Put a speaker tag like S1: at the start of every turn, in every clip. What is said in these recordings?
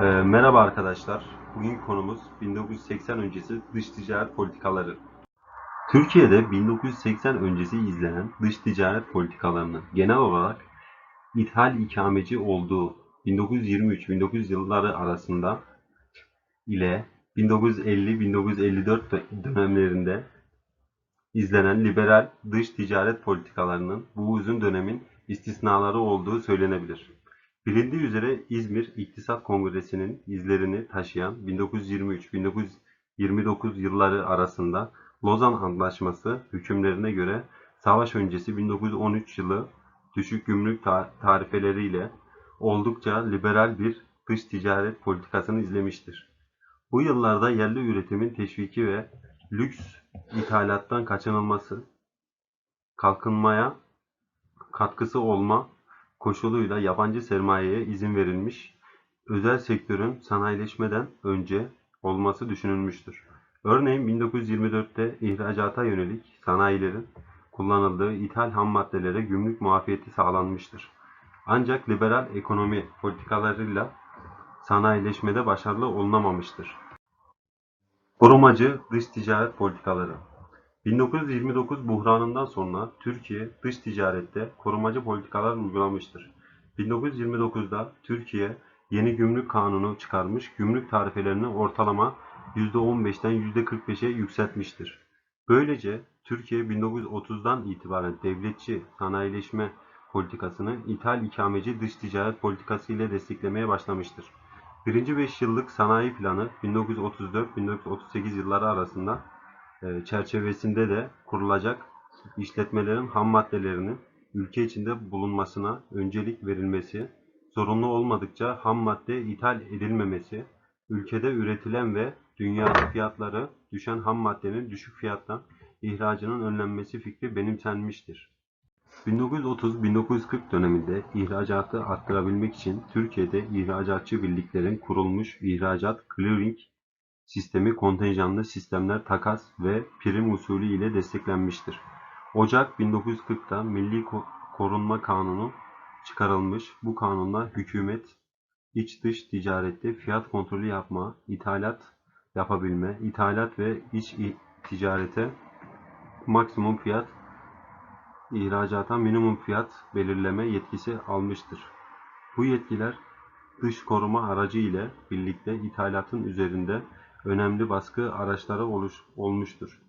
S1: Ee, merhaba arkadaşlar. Bugün konumuz 1980 öncesi dış ticaret politikaları. Türkiye'de 1980 öncesi izlenen dış ticaret politikalarını genel olarak ithal ikameci olduğu 1923-1900 yılları arasında ile 1950-1954 dö- dönemlerinde izlenen liberal dış ticaret politikalarının bu uzun dönemin istisnaları olduğu söylenebilir. Bilindiği üzere İzmir İktisat Kongresi'nin izlerini taşıyan 1923-1929 yılları arasında Lozan Antlaşması hükümlerine göre savaş öncesi 1913 yılı düşük gümrük ta- tarifeleriyle oldukça liberal bir dış ticaret politikasını izlemiştir. Bu yıllarda yerli üretimin teşviki ve lüks ithalattan kaçınılması, kalkınmaya katkısı olma koşuluyla yabancı sermayeye izin verilmiş, özel sektörün sanayileşmeden önce olması düşünülmüştür. Örneğin 1924'te ihracata yönelik sanayilerin kullanıldığı ithal ham maddelere gümrük muafiyeti sağlanmıştır. Ancak liberal ekonomi politikalarıyla sanayileşmede başarılı olunamamıştır. Korumacı dış ticaret politikaları 1929 buhranından sonra Türkiye dış ticarette korumacı politikalar uygulamıştır. 1929'da Türkiye yeni gümrük kanunu çıkarmış, gümrük tarifelerini ortalama %15'ten %45'e yükseltmiştir. Böylece Türkiye 1930'dan itibaren devletçi sanayileşme politikasını ithal ikameci dış ticaret politikası ile desteklemeye başlamıştır. Birinci 5 yıllık sanayi planı 1934-1938 yılları arasında çerçevesinde de kurulacak işletmelerin ham maddelerinin ülke içinde bulunmasına öncelik verilmesi, zorunlu olmadıkça ham madde ithal edilmemesi, ülkede üretilen ve dünyada fiyatları düşen ham maddenin düşük fiyattan ihracının önlenmesi fikri benimsenmiştir. 1930-1940 döneminde ihracatı arttırabilmek için Türkiye'de ihracatçı birliklerin kurulmuş ihracat clearing sistemi kontenjanlı sistemler takas ve prim usulü ile desteklenmiştir. Ocak 1940'ta Milli Ko- Korunma Kanunu çıkarılmış. Bu kanunla hükümet iç dış ticarette fiyat kontrolü yapma, ithalat yapabilme, ithalat ve iç ticarete maksimum fiyat, ihracata minimum fiyat belirleme yetkisi almıştır. Bu yetkiler dış koruma aracı ile birlikte ithalatın üzerinde önemli baskı araçları oluş, olmuştur.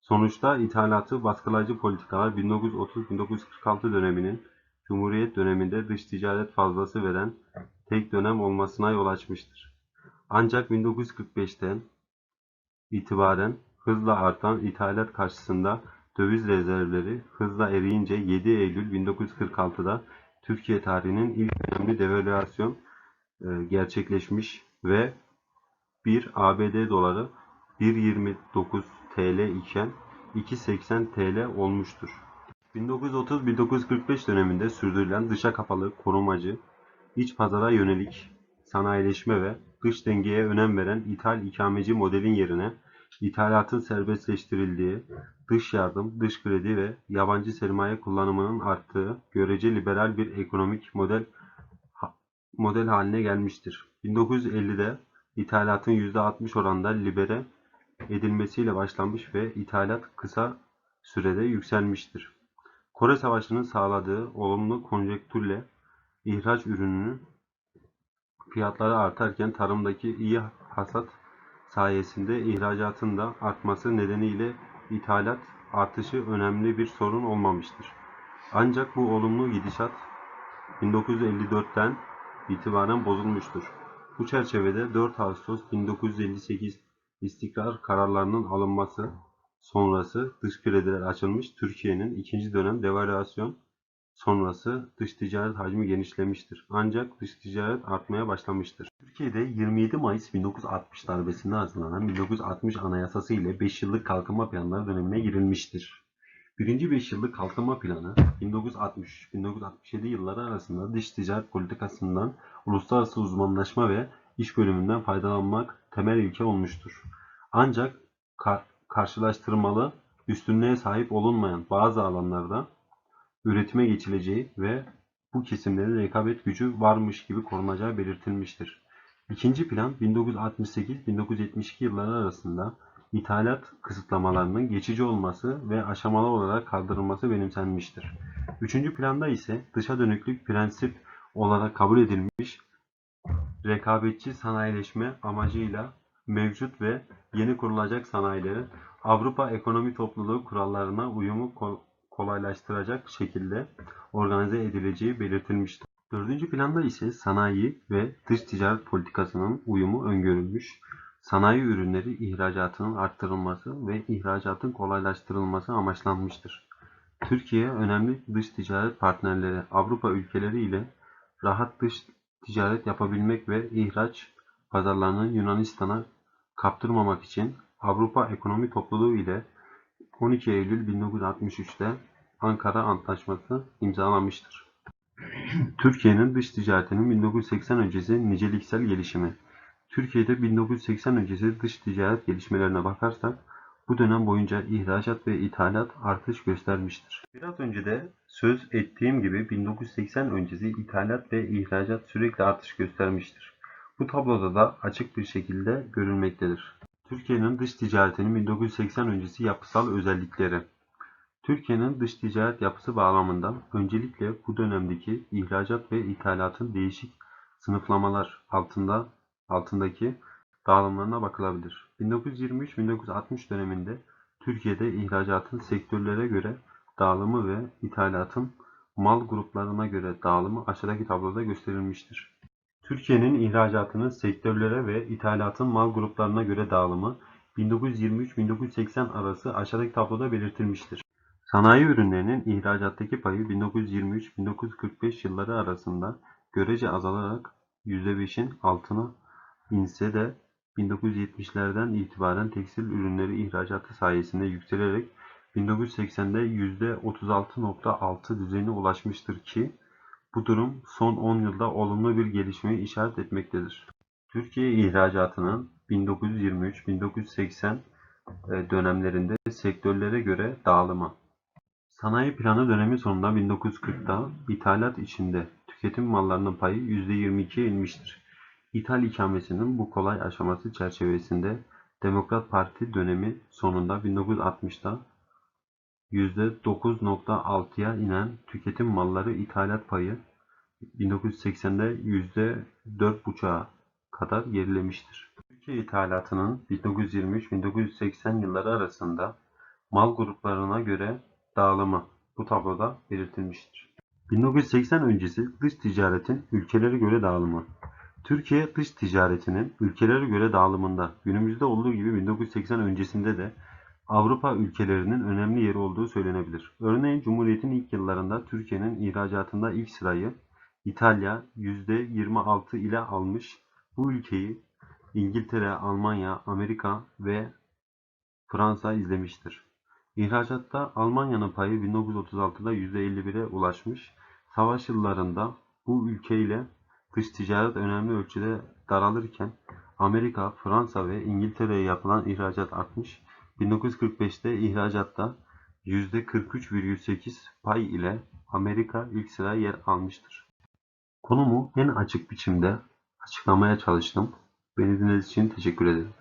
S1: Sonuçta ithalatı baskılayıcı politikalar 1930-1946 döneminin Cumhuriyet döneminde dış ticaret fazlası veren tek dönem olmasına yol açmıştır. Ancak 1945'ten itibaren hızla artan ithalat karşısında döviz rezervleri hızla eriyince 7 Eylül 1946'da Türkiye tarihinin ilk önemli devalüasyon e, gerçekleşmiş ve 1 ABD doları 1.29 TL iken 2.80 TL olmuştur. 1930-1945 döneminde sürdürülen dışa kapalı korumacı, iç pazara yönelik sanayileşme ve dış dengeye önem veren ithal ikameci modelin yerine ithalatın serbestleştirildiği, dış yardım, dış kredi ve yabancı sermaye kullanımının arttığı görece liberal bir ekonomik model model haline gelmiştir. 1950'de ithalatın %60 oranda libere edilmesiyle başlanmış ve ithalat kısa sürede yükselmiştir. Kore Savaşı'nın sağladığı olumlu konjektürle ihraç ürününün fiyatları artarken tarımdaki iyi hasat sayesinde ihracatın da artması nedeniyle ithalat artışı önemli bir sorun olmamıştır. Ancak bu olumlu gidişat 1954'ten itibaren bozulmuştur. Bu çerçevede 4 Ağustos 1958 istikrar kararlarının alınması sonrası dış krediler açılmış, Türkiye'nin ikinci dönem devalüasyon sonrası dış ticaret hacmi genişlemiştir. Ancak dış ticaret artmaya başlamıştır. Türkiye'de 27 Mayıs 1960 darbesinde hazırlanan 1960 Anayasası ile 5 yıllık kalkınma planları dönemine girilmiştir. Birinci 5 yıllık kalkınma planı 1963-1967 yılları arasında dış ticaret politikasından uluslararası uzmanlaşma ve iş bölümünden faydalanmak temel ilke olmuştur. Ancak ka- karşılaştırmalı üstünlüğe sahip olunmayan bazı alanlarda üretime geçileceği ve bu kesimlerin rekabet gücü varmış gibi korunacağı belirtilmiştir. İkinci plan 1968-1972 yılları arasında ithalat kısıtlamalarının geçici olması ve aşamalı olarak kaldırılması benimsenmiştir. Üçüncü planda ise dışa dönüklük prensip olarak kabul edilmiş rekabetçi sanayileşme amacıyla mevcut ve yeni kurulacak sanayileri Avrupa Ekonomi Topluluğu kurallarına uyumu kol- kolaylaştıracak şekilde organize edileceği belirtilmiştir. Dördüncü planda ise sanayi ve dış ticaret politikasının uyumu öngörülmüş, sanayi ürünleri ihracatının arttırılması ve ihracatın kolaylaştırılması amaçlanmıştır. Türkiye önemli dış ticaret partnerleri Avrupa ülkeleri ile rahat dış ticaret yapabilmek ve ihraç pazarlarını Yunanistan'a kaptırmamak için Avrupa Ekonomi Topluluğu ile 12 Eylül 1963'te Ankara Antlaşması imzalanmıştır. Türkiye'nin dış ticaretinin 1980 öncesi niceliksel gelişimi. Türkiye'de 1980 öncesi dış ticaret gelişmelerine bakarsak bu dönem boyunca ihracat ve ithalat artış göstermiştir. Biraz önce de söz ettiğim gibi 1980 öncesi ithalat ve ihracat sürekli artış göstermiştir. Bu tabloda da açık bir şekilde görülmektedir. Türkiye'nin dış ticaretinin 1980 öncesi yapısal özellikleri. Türkiye'nin dış ticaret yapısı bağlamında öncelikle bu dönemdeki ihracat ve ithalatın değişik sınıflamalar altında altındaki dağılımlarına bakılabilir. 1923-1960 döneminde Türkiye'de ihracatın sektörlere göre dağılımı ve ithalatın mal gruplarına göre dağılımı aşağıdaki tabloda gösterilmiştir. Türkiye'nin ihracatının sektörlere ve ithalatın mal gruplarına göre dağılımı 1923-1980 arası aşağıdaki tabloda belirtilmiştir. Sanayi ürünlerinin ihracattaki payı 1923-1945 yılları arasında görece azalarak %5'in altına inse de 1970'lerden itibaren tekstil ürünleri ihracatı sayesinde yükselerek 1980'de %36.6 düzeyine ulaşmıştır ki bu durum son 10 yılda olumlu bir gelişmeyi işaret etmektedir. Türkiye ihracatının 1923-1980 e, dönemlerinde sektörlere göre dağılımı. Sanayi planı dönemi sonunda 1940'da ithalat içinde tüketim mallarının payı %22'ye inmiştir. İthal ikamesinin bu kolay aşaması çerçevesinde Demokrat Parti dönemi sonunda 1960'da %9.6'ya inen tüketim malları ithalat payı 1980'de %4.5'a kadar gerilemiştir. Türkiye ithalatının 1923-1980 yılları arasında mal gruplarına göre dağılımı bu tabloda belirtilmiştir. 1980 öncesi dış ticaretin ülkelere göre dağılımı. Türkiye dış ticaretinin ülkelere göre dağılımında günümüzde olduğu gibi 1980 öncesinde de Avrupa ülkelerinin önemli yeri olduğu söylenebilir. Örneğin Cumhuriyet'in ilk yıllarında Türkiye'nin ihracatında ilk sırayı İtalya %26 ile almış. Bu ülkeyi İngiltere, Almanya, Amerika ve Fransa izlemiştir. İhracatta Almanya'nın payı 1936'da %51'e ulaşmış. Savaş yıllarında bu ülkeyle dış ticaret önemli ölçüde daralırken Amerika, Fransa ve İngiltere'ye yapılan ihracat artmış. 1945'te ihracatta %43,8 pay ile Amerika ilk sıraya yer almıştır. Konumu en açık biçimde açıklamaya çalıştım. Beni dinlediğiniz için teşekkür ederim.